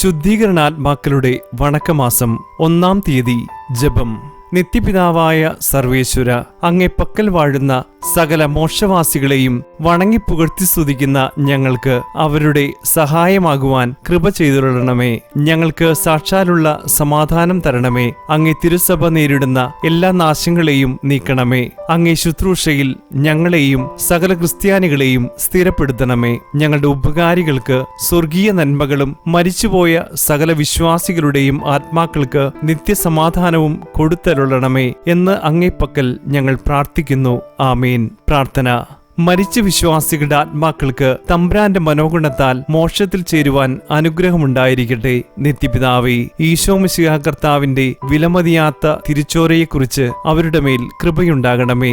ശുദ്ധീകരണാത്മാക്കളുടെ വണക്കമാസം ഒന്നാം തീയതി ജപം. നിത്യപിതാവായ സർവേശ്വര അങ്ങേ പക്കൽ വാഴുന്ന സകല മോക്ഷവാസികളെയും വണങ്ങി പുകഴ്ത്തി സ്തുതിക്കുന്ന ഞങ്ങൾക്ക് അവരുടെ സഹായമാകുവാൻ കൃപ ചെയ്തുകൊള്ളണമേ. ഞങ്ങൾക്ക് സാക്ഷാലുള്ള സമാധാനം തരണമേ. അങ്ങേ തിരുസഭ നേരിടുന്ന എല്ലാ നാശങ്ങളെയും നീക്കണമേ. അങ്ങേ ശുശ്രൂഷയിൽ ഞങ്ങളെയും സകല ക്രിസ്ത്യാനികളെയും സ്ഥിരപ്പെടുത്തണമേ. ഞങ്ങളുടെ ഉപകാരികൾക്ക് സ്വർഗീയ നന്മകളും മരിച്ചുപോയ സകല വിശ്വാസികളുടെയും ആത്മാക്കൾക്ക് നിത്യസമാധാനവും കൊടുത്തരുളണമേ എന്ന് അങ്ങേപ്പക്കൽ ഞങ്ങൾ പ്രാർത്ഥിക്കുന്നു ആമീൻ പ്രാർത്ഥന മരിച്ച വിശ്വാസികളുടെ ആത്മാക്കൾക്ക് തമ്പ്രാന്റെ മനോഗുണത്താൽ മോക്ഷത്തിൽ ചേരുവാൻ അനുഗ്രഹമുണ്ടായിരിക്കട്ടെ നിത്യപിതാവേ ഈശോമിശിഹ കർത്താവിന്റെ വിലമതിയാത്ത തിരിച്ചോരയെക്കുറിച്ച് അവരുടെ മേൽ കൃപയുണ്ടാകണമേ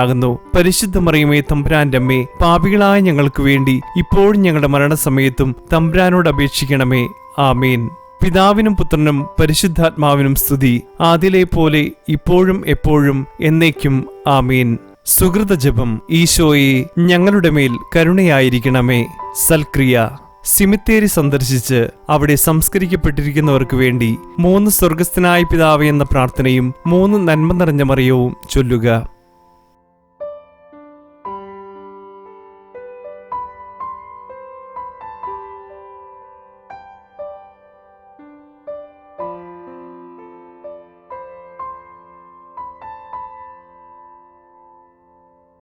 പരിശുദ്ധ മറിയമേ തമ്പുരാന്റെ അമ്മേ പാപികളായ ഞങ്ങൾക്ക് വേണ്ടി ഇപ്പോഴും ഞങ്ങളുടെ മരണസമയത്തും തമ്പുരാനോട് അപേക്ഷിക്കണമേ. ആമീൻ. പിതാവിനും പുത്രനും പരിശുദ്ധാത്മാവിനും സ്തുതി. ആദിലെ പോലെ ഇപ്പോഴും എപ്പോഴും എന്നേക്കും ആമീൻ. സുഹൃത ജപം ഈശോയെ ഞങ്ങളുടെ മേൽ കരുണയായിരിക്കണമേ. സൽക്രിയ. സിമിത്തേരി സന്ദർശിച്ച് അവിടെ സംസ്കരിക്കപ്പെട്ടിരിക്കുന്നവർക്ക് വേണ്ടി മൂന്ന് സ്വർഗസ്ഥനായ പിതാവ് എന്ന പ്രാർത്ഥനയും മൂന്ന് നന്മ നിറഞ്ഞ മറിയവും ചൊല്ലുക.